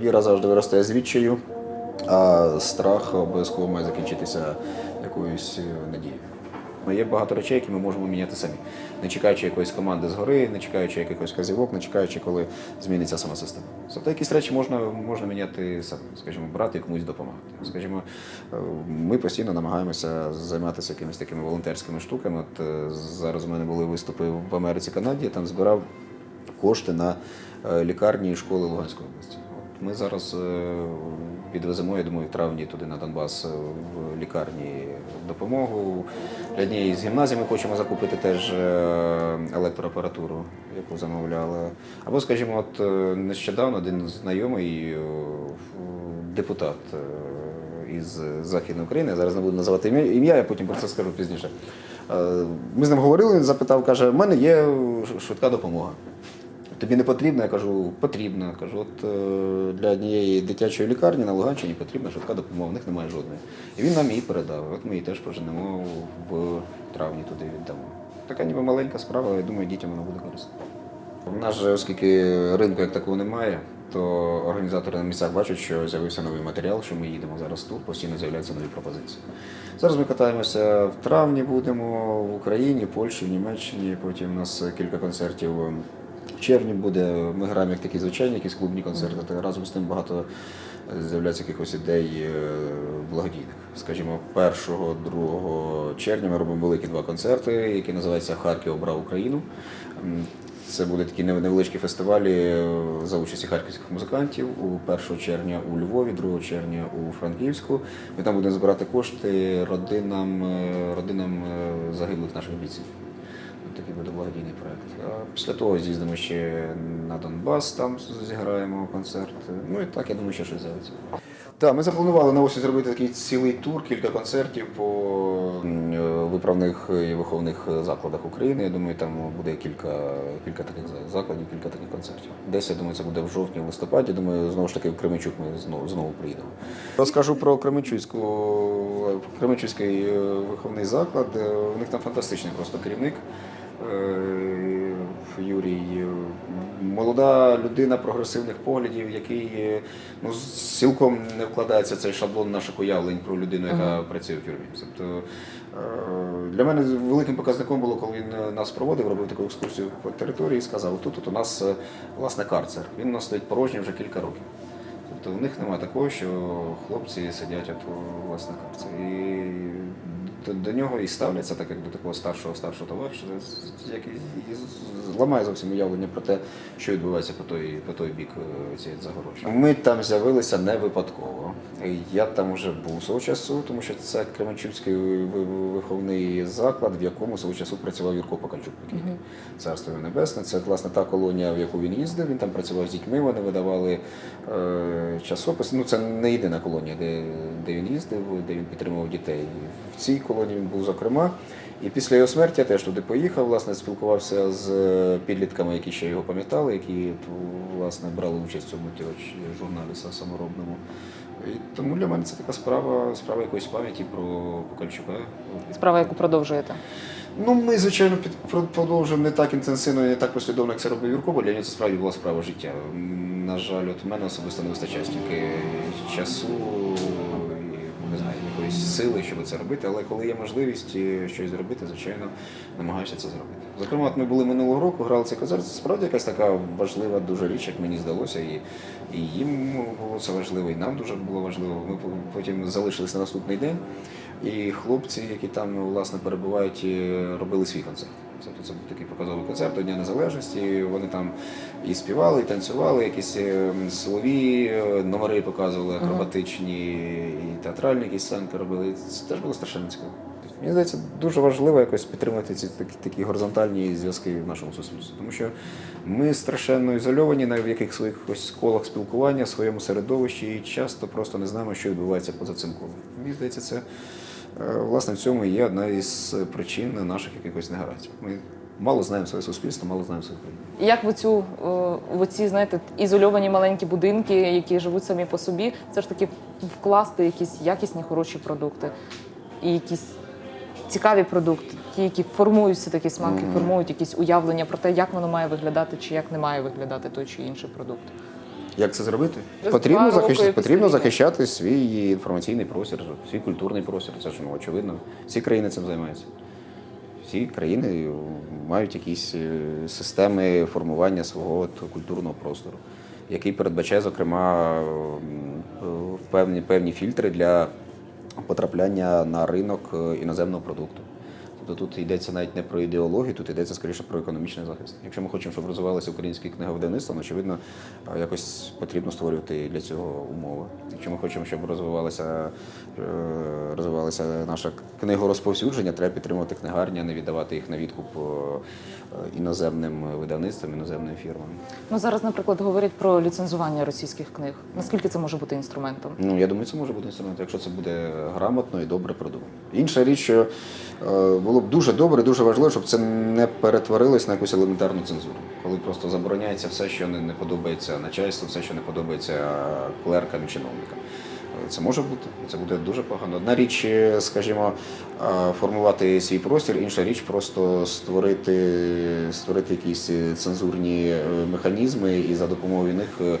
віра завжди виростає з відчаю, а страх обов'язково має закінчитися якоюсь е, надією. Ну, Є багато речей, які ми можемо міняти самі, не чекаючи якоїсь команди згори, не чекаючи якихось казівок, не чекаючи, коли зміниться сама система. Тобто якісь речі можна, можна міняти самі, скажімо, брати і комусь допомагати. Скажімо, е, ми постійно намагаємося займатися якимись такими волонтерськими штуками. От е, зараз у мене були виступи в Америці, Канаді, я там збирав кошти на лікарні і школи Луганської області. Ми зараз е, відвеземо, я думаю, в травні туди на Донбас е, в лікарні допомогу. Для однієї з гімназій ми хочемо закупити теж е, електроапаратуру, яку замовляли. Або, скажімо, от нещодавно один знайомий депутат із Західної України, зараз не буду називати ім'я, я потім про це скажу пізніше. Ми з ним говорили, він запитав, каже, в мене є швидка допомога. Тобі не потрібно? Я кажу, потрібно. Кажу, от е, для однієї дитячої лікарні на Луганщині потрібна швидка допомога, в них немає жодної. І він нам її передав. От ми її теж поженемо в травні туди віддамо. Така ніби маленька справа, я думаю, дітям вона буде корисна. У нас же, оскільки ринку як такого немає, то організатори на місцях бачать, що з'явився новий матеріал, що ми їдемо зараз тут, постійно з'являються нові пропозиції. Зараз ми катаємося в травні, будемо в Україні, Польщі, в Німеччині. Потім у нас кілька концертів червні буде. Ми граємо як такі звичайні, якісь клубні концерти. Та разом з тим багато з'являється якихось ідей е, благодійних. Скажімо, 1-2 червня ми робимо великі два концерти, які називаються Харків обрав Україну. Це будуть такі невеличкі фестивалі е, за участі харківських музикантів у 1 червня у Львові, 2 червня у Франківську. Ми там будемо збирати кошти родинам, е, родинам е, загиблих наших бійців. Буде благодійний проект. А після того з'їздимо ще на Донбас, там зіграємо концерт. Ну і так, я думаю, ще щось з'явиться. Так, ми запланували на осінь зробити такий цілий тур, кілька концертів по е, виправних і виховних закладах України. Я думаю, там буде кілька, кілька таких закладів, кілька таких концертів. Десь, я думаю, це буде в жовтні, в листопаді. Думаю, знову ж таки в Кременчук ми знову, знову приїдемо. Розкажу про Кременчуцьку, Кременчуцький е, виховний заклад. Е, У них там фантастичний просто керівник. Е, Юрій, е, молода людина прогресивних поглядів, який е, ну, цілком не вкладається цей шаблон наших уявлень про людину, яка працює в тюрмі. Тобто для мене великим показником було, коли він нас проводив, робив таку екскурсію по території і сказав, тут от у нас власне карцер. Він у нас стоїть порожній вже кілька років. Тобто в них немає такого, що хлопці сидять от у власне карцері. І до, до нього і ставляться так, як до такого старшого старшого товариша, як і, і ламає зовсім уявлення про те, що відбувається по той, по той бік е, цієї загорожі. Ми там з'явилися не випадково. Я там вже був свого часу, тому що це Кременчуцький ви- ви- виховний заклад, в якому свого часу працював Юрко Покальчук. покійний. Царство небесне. Це власне та колонія, в яку він їздив. Він там працював з дітьми. Вони видавали е, часопис. Ну це не єдина колонія, де, де він їздив, де він підтримував дітей. В цій колонії він був зокрема. І після його смерті я теж туди поїхав, власне, спілкувався з е, підлітками, які ще його пам'ятали, які власне брали участь в цьому журналі саморобному. І тому для мене це така справа, справа якоїсь пам'яті про Покальчука. Справа, яку продовжуєте. Ну, ми, звичайно, продовжуємо не так інтенсивно і не так послідовно, як це робив Юрко, бо для нього це справді була справа життя. На жаль, от мене особисто не вистачає стільки часу якоїсь сили, щоб це робити. Але коли є можливість е, щось зробити, звичайно, намагаюся це зробити. Зокрема, от ми були минулого року, грали цей концерт. Це справді якась така важлива дуже річ, як мені здалося. І, і їм було це важливо, і нам дуже було важливо. Ми потім залишились на наступний день. І хлопці, які там власне перебувають, е, робили свій концерт. Тобто це був такий показовий концерт до Дня Незалежності. Вони там і співали, і танцювали, якісь е, силові е, номери показували, акробатичні, і театральні якісь сценки робили. І Це теж було страшенно цікаво. Мені здається, дуже важливо якось підтримувати ці такі, такі горизонтальні зв'язки в нашому суспільстві, тому що ми страшенно ізольовані на в яких своїх ось колах спілкування, в своєму середовищі, і часто просто не знаємо, що відбувається поза цим колом. Мені здається, це власне в цьому є одна із причин наших якихось негараздів. Ми мало знаємо своє суспільство, мало знаємо свою країну. Як в цю в оці, знаєте, ізольовані маленькі будинки, які живуть самі по собі, все ж таки вкласти якісь якісні хороші продукти і якісь цікаві продукти, ті, які формують все такі смаки, формують якісь уявлення про те, як воно має виглядати чи як не має виглядати той чи інший продукт. Як це зробити? Потрібно, захищати, потрібно захищати свій інформаційний простір, свій культурний простір. Це ж ну, очевидно. Всі країни цим займаються. Всі країни мають якісь е, системи формування свого культурного простору, який передбачає, зокрема, певні, певні фільтри для потрапляння на ринок е, іноземного продукту. Тобто тут йдеться навіть не про ідеологію, тут йдеться скоріше про економічний захист. Якщо ми хочемо, щоб розвивалося українське книговидавництво, ну, очевидно, якось потрібно створювати для цього умови. Якщо ми хочемо, щоб розвивалося, е, розвивалося наше книгорозповсюдження, треба підтримувати книгарні, а не віддавати їх на відкуп е, іноземним видавництвам, іноземним фірмам. Ну зараз, наприклад, говорять про ліцензування російських книг. Наскільки це може бути інструментом? Ну, я думаю, це може бути інструмент, якщо це буде грамотно і добре продумано. Інша річ, що е, було б дуже добре, дуже важливо, щоб це не перетворилось на якусь елементарну цензуру, коли просто забороняється все, що не, подобається начальству, все, що не подобається клеркам і чиновникам. Е, Це може бути, це буде дуже погано. Одна річ, е, скажімо, е, формувати свій простір, інша річ просто створити, створити якісь е, цензурні е, механізми і за допомогою них е, е,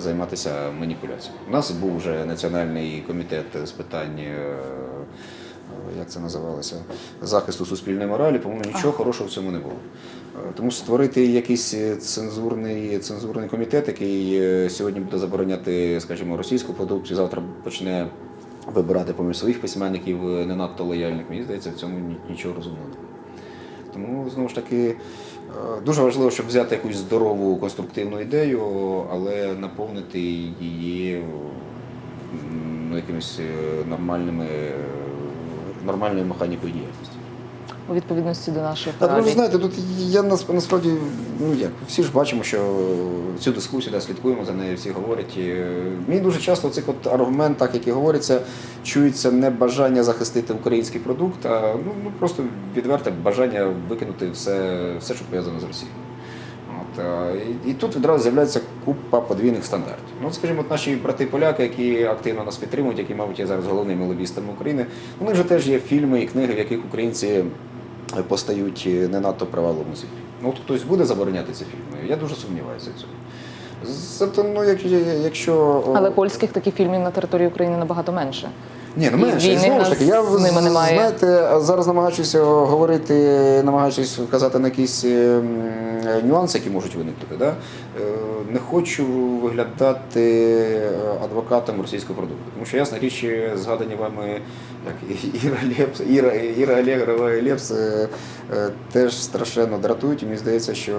займатися маніпуляцією. У нас був вже національний комітет з питань. Е, Як це називалося? Захисту суспільної моралі, по-моєму, нічого хорошого в цьому не було. Е, Тому створити якийсь е, цензурний, цензурний комітет, який сьогодні буде забороняти, скажімо, російську продукцію, завтра почне вибирати поміж своїх письменників не надто лояльних, мені здається, в цьому нічого розумного немає. Тому знову ж таки дуже важливо, щоб взяти якусь здорову конструктивну ідею, але наповнити її ну, якимись нормальними нормальною механікою діяльності. У відповідності до наших Та, ви знаєте, тут я насправді, ну як, всі ж бачимо, що цю дискусію да, слідкуємо за нею, всі говорять. І, е, Мені дуже часто в цих от аргументах, які говоряться, чується не бажання захистити український продукт, а ну, ну просто відверте бажання викинути все, все що пов'язане з Росією. От, і, і тут відразу з'являється купа подвійних стандартів. Ну, скажімо, от наші брати-поляки, які активно нас підтримують, які, мабуть, є зараз головними лобістами України, у них же теж є фільми і книги, в яких українці постають не надто привабливому світі. Ну, от хтось буде забороняти ці фільми, я дуже сумніваюся в цьому. Тобто, ну, як, якщо... Але польських таких фільмів на території України набагато менше. Ні, ну менше. війни Знову ж таки, я немає. знаєте, зараз намагаючись говорити, намагаючись вказати на якісь ем, нюанси, які можуть виникнути. Да? Не хочу виглядати е, адвокатом російського продукту. Тому що ясна річ, згадані вами як Іра Лепс, Іра, Іра Алєгрова і Лепс е, е, теж страшенно дратують. І мені здається, що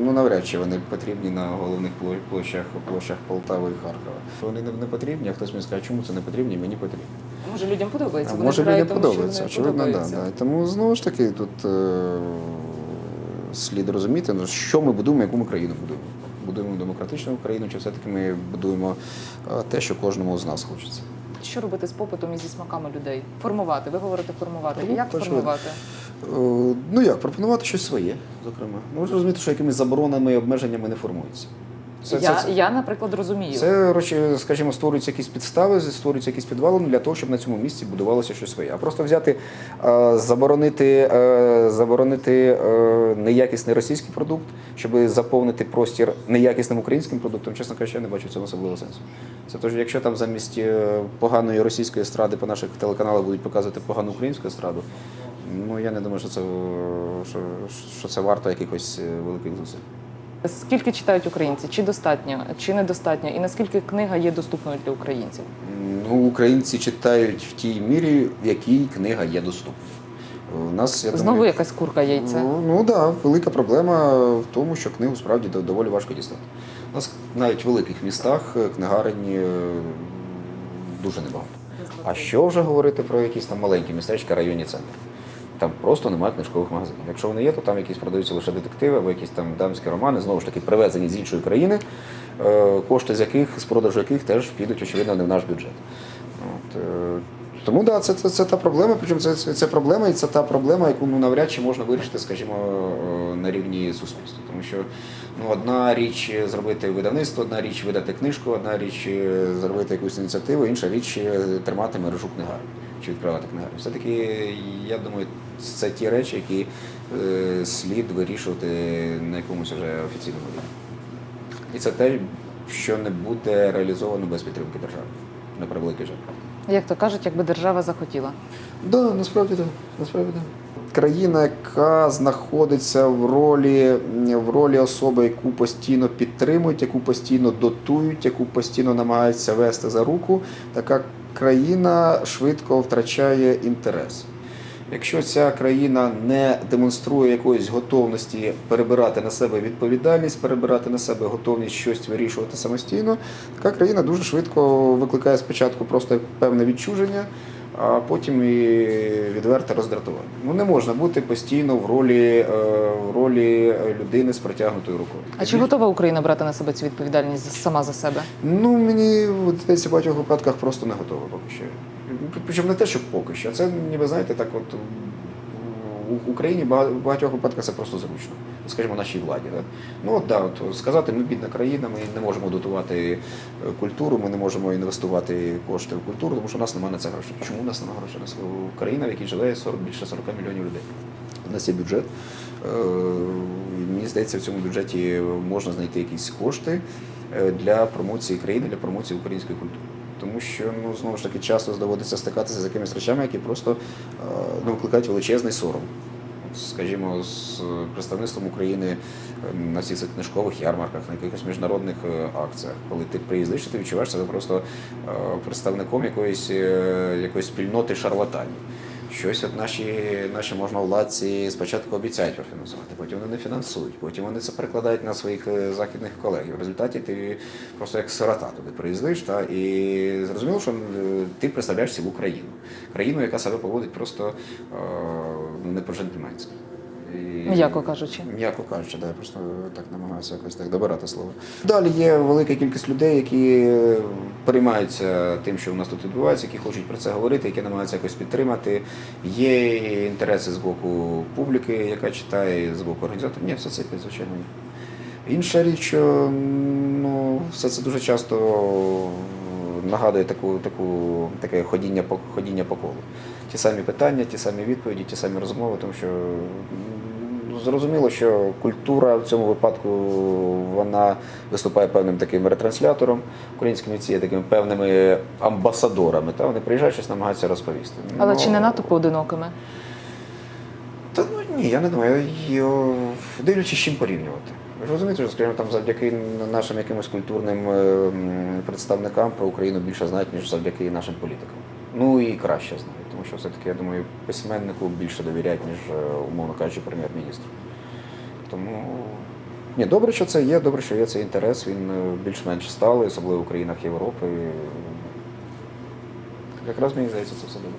ну навряд чи вони потрібні на головних площах, площах Полтави і Харкова. Вони не, не потрібні, а хтось мені скаже, чому це не потрібні, мені потрібно. Може людям подобається. А може людям подобається, очевидно, да, да. Тому знову ж таки тут слід розуміти, ну, що ми будуємо, яку ми країну будуємо. Будуємо демократичну Україну, чи все-таки ми будуємо е, те, що кожному з нас хочеться. Що робити з попитом і зі смаками людей? Формувати. Ви говорите формувати. Ну, Як точно. формувати? Е, Ну як, пропонувати щось своє, зокрема. Ну, ви розумієте, що якимись заборонами і обмеженнями не формується. Це, я, це, я, наприклад, розумію. Це, скажімо, створюються якісь підстави, створюються якісь підвалини для того, щоб на цьому місці будувалося щось своє. А просто взяти, е, заборонити, е, заборонити е, неякісний російський продукт, щоб заповнити простір неякісним українським продуктом, чесно кажучи, я не бачу в цьому особливого сенсу. Це тож, якщо там замість поганої російської естради по наших телеканалах будуть показувати погану українську естраду, ну я не думаю, що це, що, що це варто якихось великих зусиль. Скільки читають українці? Чи достатньо, чи недостатньо? І наскільки книга є доступною для українців? Ну, українці читають в тій мірі, в якій книга є доступна. У нас я Знову думаю, якась курка яйце. Ну, ну да, велика проблема в тому, що книгу справді доволі важко дістати. У нас навіть в великих містах е, книгарень е, дуже небагато. А що вже говорити про якісь там маленькі містечка, районні центри? Там просто немає книжкових магазинів. Якщо вони є, то там якісь продаються лише детективи або якісь там дамські романи, знову ж таки, привезені з іншої країни, е, кошти з яких, з продажу яких теж підуть, очевидно, не в наш бюджет. От, е, тому да, це, це, це та проблема, причому це, це, це проблема, і це та проблема, яку ну, навряд чи можна вирішити, скажімо, е, на рівні суспільства. Тому що ну, одна річ зробити видавництво, одна річ видати книжку, одна річ зробити якусь ініціативу, інша річ тримати мережу книгарень чи відкривати книгарні. Все-таки, я думаю, це ті речі, які е, слід вирішувати на якомусь вже офіційному рівні. І це те, що не буде реалізовано без підтримки держави. На превеликий жаль. Як то кажуть, якби держава захотіла. Да, насправді так. Насправді так. Країна, яка знаходиться в ролі, в ролі особи, яку постійно підтримують, яку постійно дотують, яку постійно намагаються вести за руку, така країна швидко втрачає інтерес. Якщо ця країна не демонструє якоїсь готовності перебирати на себе відповідальність, перебирати на себе готовність щось вирішувати самостійно, така країна дуже швидко викликає спочатку просто певне відчуження, а потім і відверте роздратування. Ну не можна бути постійно в ролі, е, в ролі людини з протягнутою рукою. А чи готова Україна брати на себе цю відповідальність сама за себе? Ну, мені в багатьох випадках просто не готово поки що. Причому не те, що поки що, це ніби знаєте, так от у Україні в багатьох випадках це просто зручно. Скажімо, нашій владі. Так? Ну от да, от сказати, ми бідна країна, ми не можемо дотувати е, культуру, ми не можемо інвестувати кошти в культуру, тому що у нас немає на це грошей. Чому у нас немає грошей? У нас Україна, в якій живе 40, більше 40 мільйонів людей. У нас є бюджет. Е, Мені здається, в цьому бюджеті можна знайти якісь кошти е, для промоції країни, для промоції української культури. Тому що ну знову ж таки часто доводиться стикатися з якимись речами, які просто е, ну, викликають величезний сором. Скажімо, з представництвом України е, на всіх цих книжкових ярмарках, на якихось міжнародних е, акціях, коли ти приїздиш, ти відчуваєш себе просто е, представником якоїсь, е, якоїсь спільноти шарлатанів. Щось от наші, наші можновладці спочатку обіцяють профінансувати, потім вони не фінансують, потім вони це перекладають на своїх е, західних колег. І в результаті ти просто як сирота туди приїздиш, та, і зрозуміло, що е, ти представляєш цілу країну. Країну, яка себе поводить просто е, ну, не по-джентльменськи. І- М'яко кажучи. М'яко кажучи, да, я просто так намагаюся якось так добирати слово. Далі є велика кількість людей, які переймаються тим, що у нас тут відбувається, які хочуть про це говорити, які намагаються якось підтримати. Є інтереси з боку публіки, яка читає, з боку організаторів. Ні, все це звичайно. Інша річ, що ну, все це дуже часто нагадує таку, таку, таке ходіння по, ходіння по колу. Ті самі питання, ті самі відповіді, ті самі розмови, тому що ну, зрозуміло, що культура в цьому випадку вона виступає певним таким ретранслятором. Українські митці є такими певними амбасадорами. Та вони приїжджають, щось намагаються розповісти. Але Ну, чи не надто поодинокими? та ну ні, я не думаю. Я, дивлячись, чим порівнювати. Ви ж розумієте, що, скажімо, там завдяки нашим якимось культурним е, представникам про Україну більше знають, ніж завдяки нашим політикам. Ну і краще знають, тому що все-таки, я думаю, письменнику більше довіряють, ніж, е, умовно кажучи, прем'єр-міністру. Тому ні, добре, що це є, добре, що є цей інтерес, він е, більш-менш сталий, особливо в країнах Європи. Якраз мені здається, це все добре.